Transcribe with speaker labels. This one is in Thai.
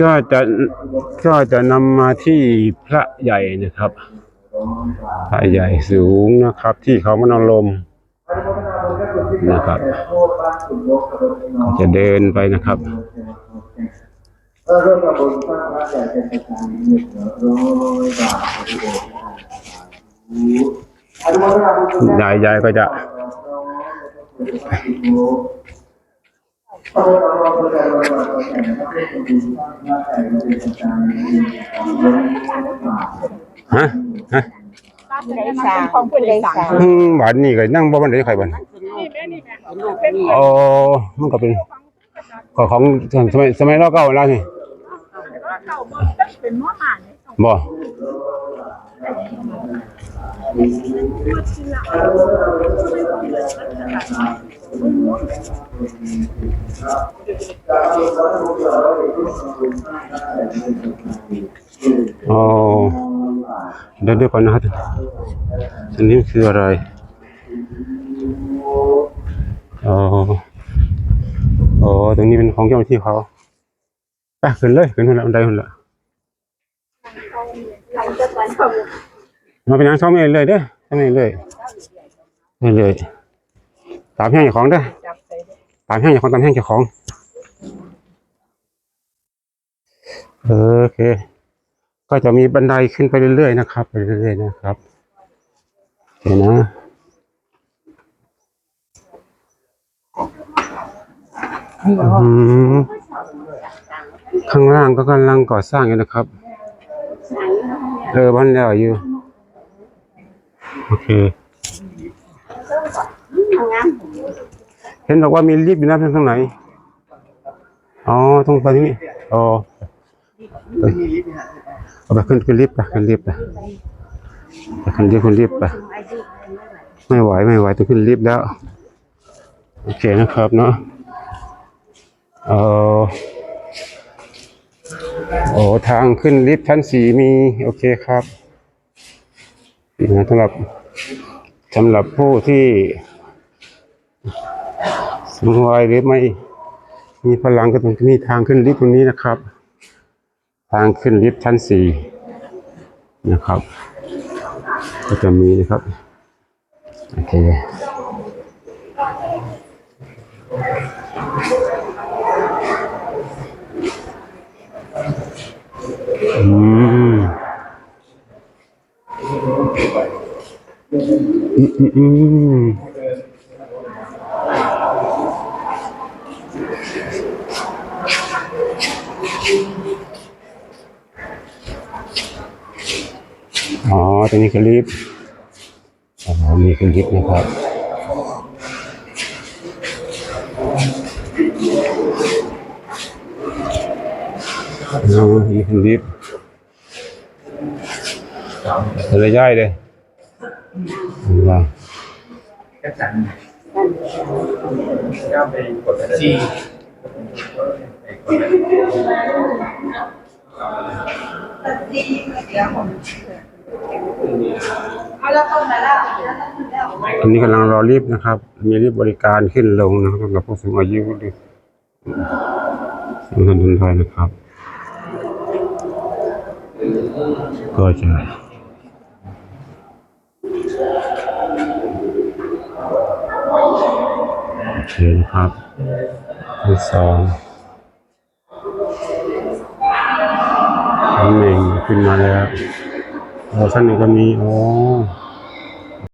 Speaker 1: ก็จะก็จะนำมาที่พระใหญ่นะครับ พระใหญ่สูงนะครับ ที่เขามโนลมนะครับ จะเดินไปนะครับ
Speaker 2: ร่วมกับบุญสร้างพระใหญ่เป็นประธานหนึ่งร้อยบาทอนุโมทนาบุญคุณ
Speaker 1: ยายยายก็จะ ฮะฮะ
Speaker 3: ผู้ใดสร้างของผู้ใดสร้าง
Speaker 1: อืมบ้านนี่ก็นั่งบ่บันไดใครบ้านอ๋อมันก็เป็นของของสมัยสมัยเราเก่าแล้วนี่บ่อ๋ อเดี๋ยวเดี๋ยวก่อนนะครับอันนี้คืออะไรอ๋ออ๋อตรงนี้เป็นของเจ้าหน้าที่เขาไปขึ้นเลยขึ้นคนละบันไดคนละมาเป็นยังช่องไม่เลยเด้อช่องไม่เลยไม่เลยตามแห้งเจ้าของเด้อ ตามแห้งเจ้าของตามแห้งเจ้าของเออโอเค ก็จะมีบันไดขึ้นไปเรื่อยๆนะครับไปเรื่อยๆนะครับเห็นนะข้างล่างก็กำลังก่อสร้างอยู่นะครับ เออบ้านแล้วอยู่ โอเค เห็นบอกว่ามีลิฟต์อยู่นะทางไหน อ๋อตรงไปที่นี่อ๋อเอาไปขึ้นขึ้นลิฟต์ไปขึ้นลิฟต์ไปขึ้นลิฟต์ขึ้นลิฟต์ไปไม่ไหวไม่ไหวต้องขึ้นลิฟต์แล้ว โอเคนะครับเนาะเออโอ้ทางขึ้นลิฟต์ชั้นสี่มี โอเคครับนะสำหรับสำหรับผู้ที่ สูงวัยหรือไม่มีพลังก็ต้องมีทางขึ้นลิฟต์ตรงนี้นะครับ ทางขึ้นลิฟต์ชั้นสี่นะครับ ก็จะมีนะครับโอเคอืมอืมอืม อ๋อตรงนี้คือลิฟต์อ๋อนี่คือลิฟต์นะครับอ๋อนี่คือลิฟต์เลยย่ายเลยว้าว ตอันนี้กำลังรอลิฟต์นะครับ มีลิฟต์บริการขึ้นลงนะครับสำหรับผู้สูงอายุหรือสำคัญทุนไทยนะครับ ก็จะโอเคนะครับที่สอง ตำแหน่งขึ้นมาแล้วโอ้ชั้นหนึ่งก็มีโอ้